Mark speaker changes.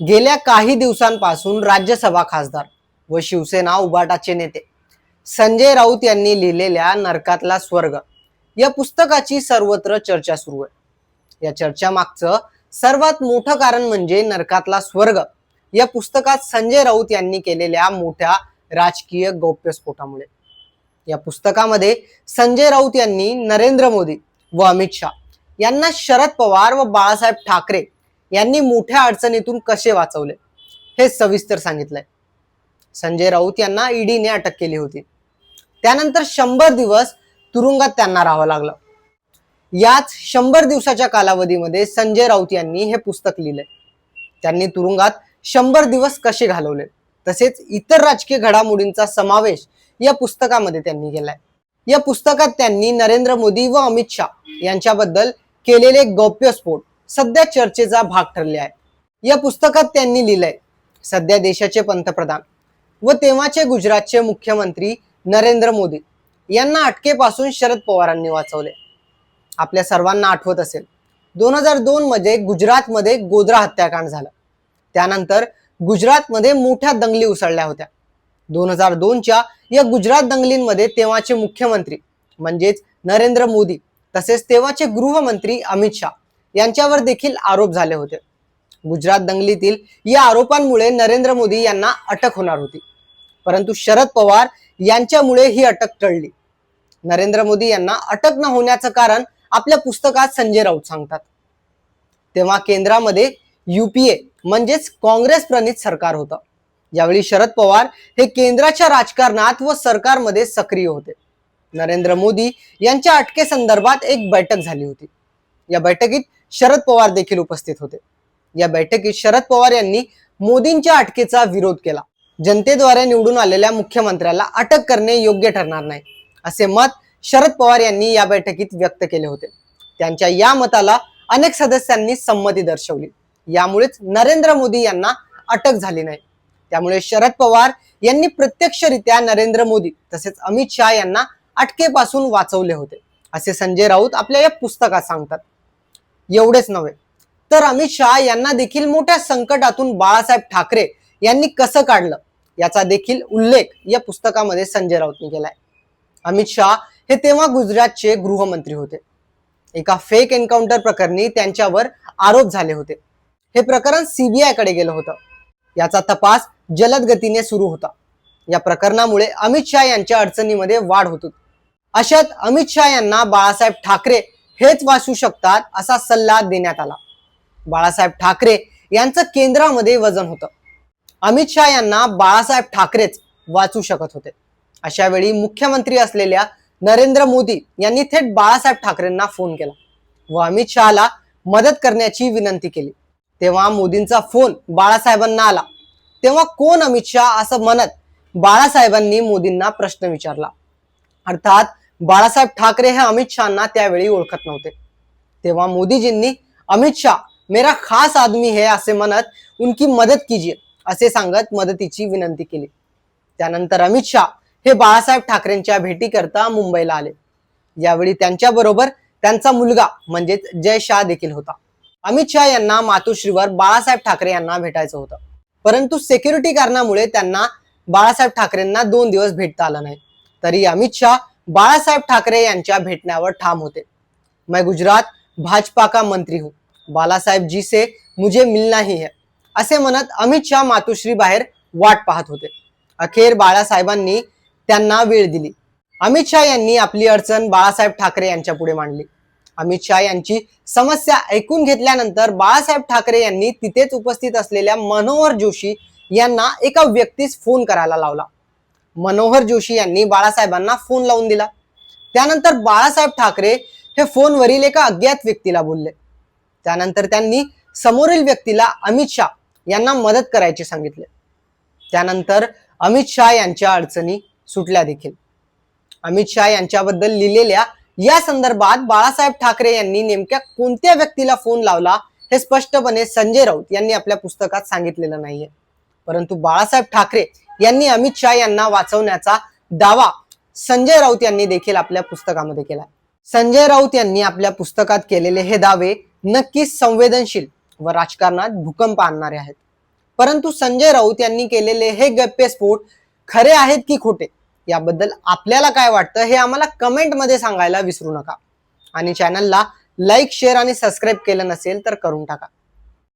Speaker 1: गेल्या काही दिवसांपासून राज्यसभा खासदार व शिवसेना उबाटाचे नेते संजय राऊत यांनी लिहिलेल्या नरकातला स्वर्ग या पुस्तकाची सर्वत्र चर्चा सुरू आहे. या चर्चा मागचं सर्वात मोठं कारण म्हणजे नरकातला स्वर्ग या पुस्तकात संजय राऊत यांनी केलेल्या मोठ्या राजकीय गौप्यस्फोटामुळे. या पुस्तकामध्ये संजय राऊत यांनी नरेंद्र मोदी व अमित शहा यांना शरद पवार व बाळासाहेब ठाकरे यांनी मोठ्या अडचणीतून कसे वाचवले? हे सविस्तर सांगितलंय. संजय राऊत यांना ईडीने अटक केली होती. त्यानंतर शंभर दिवस तुरुंगात त्यांना राहावं लागलं. याच शंभर दिवसाच्या कालावधीमध्ये संजय राऊत यांनी हे पुस्तक लिहिलंय. त्यांनी तुरुंगात शंभर दिवस कसे घालवले? तसेच इतर राजकीय घडामोडींचा समावेश या पुस्तकामध्ये त्यांनी केलाय. या पुस्तकात त्यांनी नरेंद्र मोदी व अमित शहा यांच्याबद्दल केलेले गौप्यस्फोट सध्या चर्चेचा भाग ठरले आहे या पुस्तकात त्यांनी लिहिलंय सध्या देशाचे पंतप्रधान व तेव्हाचे गुजरातचे मुख्यमंत्री नरेंद्र मोदी यांना अटकेपासून शरद पवारांनी वाचवले. आपल्या सर्वांना आठवत असेल दोन हजार दोन मध्ये गुजरातमध्ये गोधरा हत्याकांड झालं. त्यानंतर गुजरातमध्ये मोठ्या दंगली उसळल्या होत्या. दोन हजार दोनच्या या गुजरात दंगलींमध्ये तेव्हाचे मुख्यमंत्री म्हणजेच नरेंद्र मोदी तसेच तेव्हाचे गृहमंत्री अमित शहा यांच्यावर देखील आरोप झाले होते. गुजरात दंगलीतील या आरोपांमुळे नरेंद्र मोदी यांना अटक होणार होती. परंतु शरद पवार यांच्यामुळे ही अटक टळली. नरेंद्र मोदी यांना अटक न होण्याचं कारण आपल्या पुस्तकात संजय राऊत सांगतात. तेव्हा केंद्रामध्ये युपीए म्हणजेच काँग्रेस प्रणित सरकार होतं. यावेळी शरद पवार हे केंद्राच्या राजकारणात व सरकारमध्ये सक्रिय होते. नरेंद्र मोदी यांच्या अटकेसंदर्भात एक बैठक झाली होती. या बैठकीत शरद पवार देखील उपस्थित होते. या बैठकीत शरद पवार यांनी मोदींच्या अटकेचा विरोध केला. जनतेद्वारे निवडून आलेल्या मुख्यमंत्र्याला अटक करणे योग्य ठरणार नाही असे मत शरद पवार यांनी या बैठकीत व्यक्त केले होते. त्यांच्या या मताला अनेक सदस्यांनी संमती दर्शवली. यामुळेच नरेंद्र मोदी यांना अटक झाली नाही. त्यामुळे शरद पवार यांनी प्रत्यक्षरित्या नरेंद्र मोदी तसेच अमित शहा यांना अटकेपासून वाचवले होते असे संजय राऊत आपल्या या पुस्तकात सांगतात. एवढेच नव्हे. तर अमित शहा यांना देखील मोठ्या संकटातून बाळासाहेब ठाकरे यांनी कसं काढलं? याचा देखील उल्लेख या पुस्तकामध्ये संजय राऊतने केलाय. अमित शहा हे तेव्हा गुजरातचे गृहमंत्री होते. एका फेक एन्काउंटर प्रकरणी त्यांच्यावर आरोप झाले होते. हे प्रकरण सीबीआयकडे गेलं होतं. याचा तपास जलद गतीने सुरू होता. या प्रकरणामुळे अमित शहा यांच्या अडचणीमध्ये वाढ होत. अशात अमित शहा यांना बाळासाहेब ठाकरे हेच वाचू शकतात असा सल्ला देण्यात आला. बाळासाहेब ठाकरे यांचं केंद्रामध्ये वजन होतं. अमित शहा यांना बाळासाहेब ठाकरेच वाचू शकत होते. अशा वेळी मुख्यमंत्री असलेल्या नरेंद्र मोदी यांनी थेट बाळासाहेब ठाकरेंना फोन केला व अमित शहाला मदत करण्याची विनंती केली. तेव्हा मोदींचा फोन बाळासाहेबांना आला. तेव्हा कोण अमित शहा असं म्हणत बाळासाहेबांनी मोदींना प्रश्न विचारला. अर्थात बाळासाहेब ठाकरे हे अमित शहाना त्यावेळी ओळखत नव्हते. तेव्हा मोदीजींनी अमित शाह मेरा खास आदमी है असे म्हणत उनकी मदत कीजिए असे सांगत मदतीची विनंती केली. त्यानंतर अमित शाह हे बाळासाहेब ठाकरेंच्या भेटीकरता मुंबईला आले. यावेळी त्यांच्या बरोबर त्यांचा मुलगा म्हणजेच जय शाह देखील होता. अमित शाह यांना मातोश्रीवर बाळासाहेब ठाकरे यांना भेटायचं होतं. परंतु सिक्युरिटी कारणामुळे त्यांना बाळासाहेब ठाकरेंना दोन दिवस भेटता आलं नाही. तरी अमित शाह बाळासाहेब ठाकरे यांच्या भेटण्यावर ठाम होते. मैं गुजरात भाजपा का मंत्री हूँ? बालासाहेब जी से मुझे मिलना ही है असे म्हणत अमित शहा मातोश्री बाहेर वाट पाहत होते. अखेर बाळासाहेबांनी त्यांना वेळ दिली. अमित शहा यांनी आपली अडचण बाळासाहेब ठाकरे यांच्या पुढे मांडली. अमित शहा यांची समस्या ऐकून घेतल्यानंतर बाळासाहेब ठाकरे यांनी तिथेच उपस्थित असलेल्या मनोहर जोशी यांना एका व्यक्तीस फोन करायला लावला. मनोहर जोशी यांनी बाळासाहेबांना फोन लावून दिला. त्यानंतर बाळासाहेब ठाकरे हे फोनवरील एका अज्ञात व्यक्तीला बोलले. त्यानंतर त्यांनी समोरील व्यक्तीला अमित शाह यांना मदत करायचे सांगितले. त्यानंतर अमित शाह यांच्या अडचणी सुटल्या देखील. अमित शाह यांच्याबद्दल लिहिलेल्या या संदर्भात बाळासाहेब ठाकरे यांनी नेमक्या कोणत्या व्यक्तीला फोन लावला हे स्पष्टपणे संजय राऊत यांनी आपल्या पुस्तकात सांगितलेलं नाहीये. परंतु बाळासाहेब ठाकरे यांनी अमित शहा यांना वाचवण्याचा दावा संजय राऊत यांनी देखील आपल्या पुस्तकामध्ये केला. संजय राऊत यांनी आपल्या पुस्तकात केलेले हे दावे नक्कीच संवेदनशील व राजकारणात भूकंप आणणारे आहेत. परंतु संजय राऊत यांनी केलेले हे गप्पेस्फोट खरे आहेत की खोटे याबद्दल आपल्याला काय वाटतं हे आम्हाला कमेंटमध्ये सांगायला विसरू नका. आणि चॅनलला लाईक शेअर आणि सबस्क्राईब केलं नसेल तर करून टाका.